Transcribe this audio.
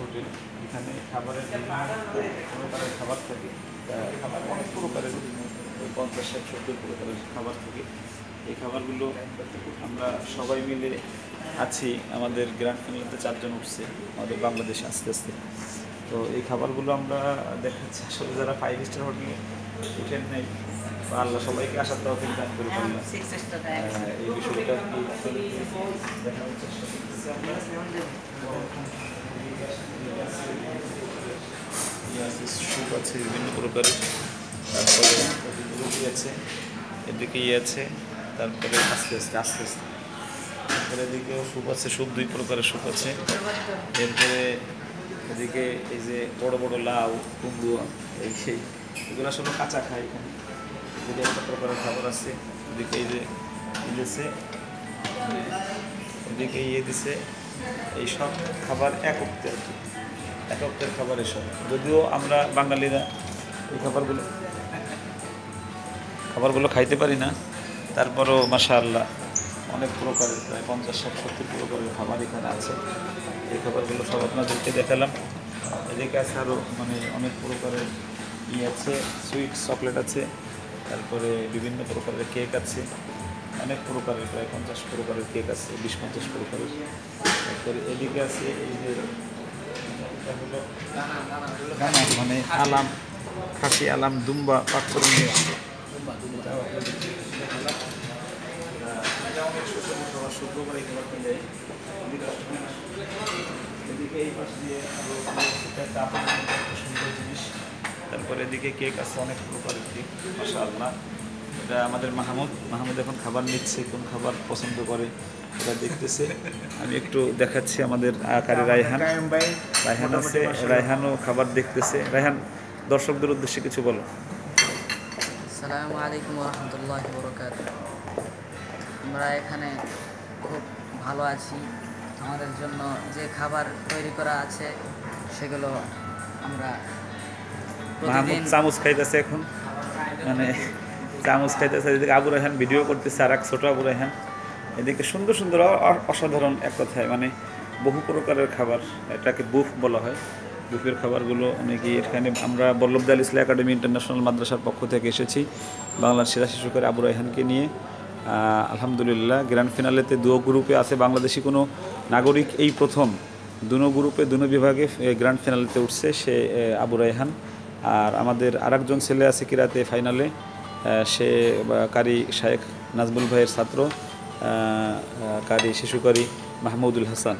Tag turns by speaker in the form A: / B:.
A: হোটেলে, এখানে খাবারের প্রকারের খাবার থাকে খাবার অনেক প্রকারের প্রকারের খাবার থাকে। এই খাবারগুলো আমরা সবাই মিলে আছি, আমাদের গ্র্যান্ড ফ্যামিলিতে চারজন উঠছে, আমাদের বাংলাদেশে আস্তে আস্তে। তো এই খাবারগুলো আমরা দেখাচ্ছি, আসলে যারা ফাইভ স্টার হোটেলে উঠেন নেই আল্লাহ সবাইকে আসার তহবিল দান করে পারলাম এই বিষয়টা কি স্যুপ আছে বিভিন্ন প্রকারের তারপরে রুটি আছে এদিকে ইয়ে আছে তারপরে আস্তে আস্তে আস্তে আস্তে। তারপরে এদিকেও স্যুপ আছে স্যুপ দুই প্রকারের স্যুপ আছে। এরপরে এদিকে এই যে বড় বড় লাউ কুমড়ো এই সেই এগুলো আসলে কাঁচা খাই এখানে। এদিকে একটা প্রকারের খাবার আছে এদিকে এই যে দিয়েছে এদিকে ইয়ে দিছে, এই সব খাবার এক অক্তে আর কি। এক অক্তের খাবার এসব। যদিও আমরা বাঙালিরা এই খাবারগুলো খাবারগুলো খাইতে পারি না, তারপরও মাসা আল্লাহ অনেক প্রকারের, প্রায় পঞ্চাশ, ষাট, সত্তর প্রকারের খাবার এখানে আছে। এই খাবারগুলো সব আপনাদেরকে দেখালাম। এদিকে আছে আরও মানে অনেক প্রকারের ই আছে, সুইট চকলেট আছে তারপরে বিভিন্ন প্রকারের কেক আছে। অনেক প্রকারের, প্রায় পঞ্চাশ প্রকারের কেক আছে, বিশ, পঞ্চাশ প্রকারের। তারপরে এদিকে আছে এই যে মানে আলাম, খাসি আলাম, দুম্বা পাকড় নিয়ে শুক্রবার এদিকে এই পাশ দিয়ে আরও একটা সুন্দর জিনিস। তারপরে এদিকে কেক আছে অনেক প্রকারের কেক মাসা আল্লাহ এটা আমাদের মাহমুদ। মাহমুদ এখন খাবার নিচ্ছে কোন খাবার পছন্দ করে এটা দেখতেছে। আমি একটু দেখাচ্ছি আমাদের আকারে রায়হান। রায়হান আছে রায়হানও খাবার দেখতেছে। রায়হান দর্শকদের উদ্দেশ্যে কিছু বলো।
B: আসসালামু আলাইকুম রহমতুল্লাহ বরকাত আমরা এখানে খুব ভালো আছি। আমাদের জন্য যে খাবার তৈরি করা আছে সেগুলো আমরা
A: মাহমুদ চামচ খাইতেছে এখন। মানে চামচ খাইতেছে এদিকে আবু রায়হান ভিডিও করতেছে আর এক ছোট আবু রায়হান। এদিকে সুন্দর সুন্দর অসাধারণ এক কথায় মানে বহু প্রকারের খাবার এটাকে বুফ বলা হয়। বুফের খাবারগুলো অনেকে এখানে আমরা বল্লভদাল ইসলাম একাডেমি ইন্টারন্যাশনাল মাদ্রাসার পক্ষ থেকে এসেছি বাংলার সেরা শিশুকারী আবু রায়হানকে নিয়ে। আলহামদুলিল্লাহ গ্র্যান্ড ফিনালেতে দুও গ্রুপে আছে বাংলাদেশি কোনো নাগরিক এই প্রথম। দুনো গ্রুপে দুনো বিভাগে গ্র্যান্ড ফিনালেতে উঠছে সে আবু রায়হান। আর আমাদের আরেকজন ছেলে আছে কিরাতে ফাইনালে সে কারি শায়েখ নাজমুল ভাইয়ের ছাত্র কারি শিশুকারী মাহমুদুল হাসান।